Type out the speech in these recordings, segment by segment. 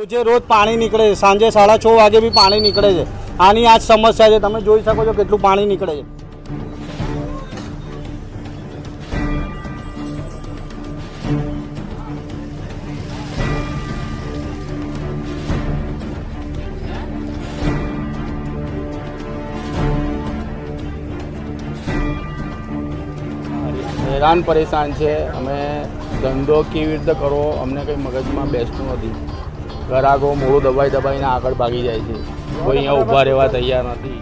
રોજે રોજ પાણી નીકળે છે. સાંજે સાડા છ વાગે બી પાણી નીકળે છે. આની આ જ સમસ્યા છે. તમે જોઈ શકો છો કેટલું પાણી નીકળે છે. હેરાન પરેશાન છે. અમે ધંધો કેવી રીતે કરવો? અમને કંઈ મગજમાં બેસતું નથી. ગ્રાહકો મોડું દબાઈ દબાઈને આગળ ભાગી જાય છે. કોઈ અહીંયા ઊભા રહેવા તૈયાર નથી.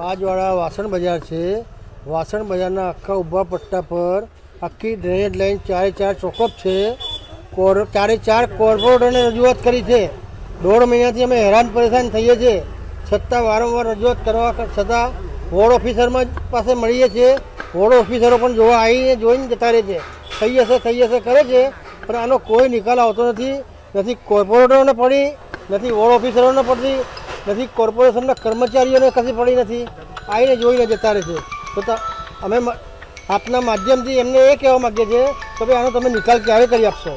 બાજવાળા વાસણ બજાર છે. વાસણ બજારના આખા ઊભા પટ્ટા પર આખી ડ્રેનેજ લાઈન ચારે ચાર ચોકઅપ છે. કોર ચારે ચાર કોર્પોરેટરને રજૂઆત કરી છે. દોઢ મહિનાથી અમે હેરાન પરેશાન થઈએ છીએ. છતાં વારંવાર રજૂઆત કરવા છતાં વોર્ડ ઓફિસરમાં પાસે મળીએ છીએ. વોર્ડ ઓફિસરો પણ જોવા આવીને જોઈને જતા રહે છે. થઈ જશે થઈ જશે કરે છે, પણ આનો કોઈ નિકાલ આવતો નથી. નથી કોર્પોરેટરોને પડી, નથી વોર્ડ ઓફિસરોને પડતી નથી કોર્પોરેશનના કર્મચારીઓને કશી પડી નથી. આવીને જોઈને જતા રહે છે. તો અમે આપના માધ્યમથી એમને એ કહેવા માગીએ છીએ કે ભાઈ આનો તમે નિકાલ ક્યારે કરી આપશો?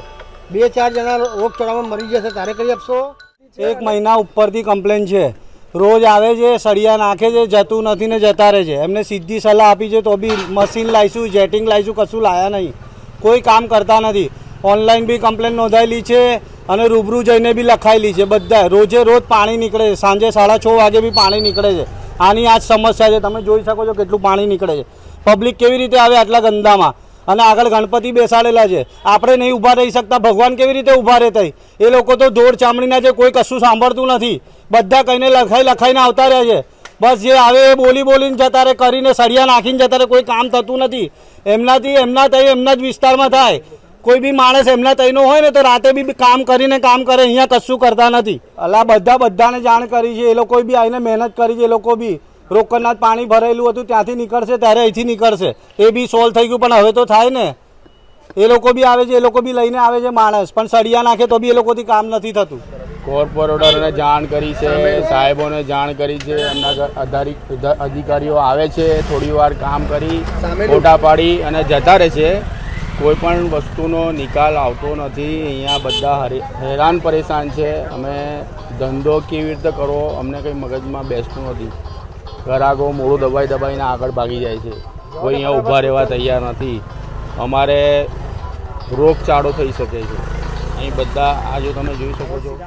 બે ચાર જણા રોગચાળામાં મરી જશે ત્યારે કરી આપશો? એક મહિના ઉપરથી કમ્પ્લેન છે. રોજ આવે છે, સળિયા નાખે છે, જતું નથી ને જતા રહે છે. એમને સીધી સલાહ આપી છે તો બી મશીન લાવીશું, જેટિંગ લાવીશું, કશું લાયા નહીં. કોઈ કામ કરતા નથી. ઓનલાઈન બી કમ્પ્લેન નોંધાયેલી છે અને રૂબરૂ જઈને બી લખાયેલી છે બધા રોજે રોજ પાણી નીકળે છે. સાંજે સાડા છ વાગે બી પાણી નીકળે છે. આની આ જ સમસ્યા છે. તમે જોઈ શકો છો કેટલું પાણી નીકળે છે. પબ્લિક કેવી રીતે આવે આટલા ગંદામાં? અને આગળ ગણપતિ બેસાડેલા છે. આપણે નહીં ઊભા રહી શકતા. ભગવાન કેવી રીતે ઊભા રહેતા એ લોકો તો ધોળ ચામડીના છે, કોઈ કશું સાંભળતું નથી. બધા કહીને લખાઈ લખાઈને આવતા રહે છે. બસ જે આવે એ બોલી બોલીને જતા રહે, કરીને સળિયા નાખીને જતા રહે, કોઈ કામ થતું નથી. એમનાથી એમના તઈ, એમના જ વિસ્તારમાં થાય. કોઈ બી માણસ એમના તઈનો હોય ને તો રાતે બી કામ કરીને કામ કરે, અહીંયા કશું કરતા નથી. અલા, બધા બધાને જાણ કરી છે. એ લોકો બી આવીને મહેનત કરી છે, એ લોકો બી. રોકડનાથ પાણી ભરેલું હતું ત્યાંથી નીકળશે ત્યારે અહીંથી નીકળશે. એ બી સોલ્વ થઈ ગયું પણ હવે તો થાય ને. એ લોકો બી આવે છે એ લોકો બી લઈને આવે છે માણસ પણ સળિયા નાખે તો બી એ લોકોથી કામ નથી થતું. કોર્પોરેટરને જાણ કરી છે સાહેબોને જાણ કરી છે એમના અધારી અધિકારીઓ આવે છે થોડી વાર કામ કરી ફોટા પાડી અને જતા રહે છે. કોઈ પણ વસ્તુનો નિકાલ આવતો નથી અહીંયા બધા હરે- હેરાન પરેશાન છે. અમે ધંધો કેવી રીતે કરવો અમને કંઈ મગજમાં બેસતું નથી. ગ્રાહકો મોડું દબાઈ દબાઈને આગળ ભાગી જાય છે. કોઈ અહીંયા ઊભા રહેવા તૈયાર નથી. અમારે રોગચાળો થઈ શકે છે. અહીં બધા, આ જો તમે જોઈ શકો છો.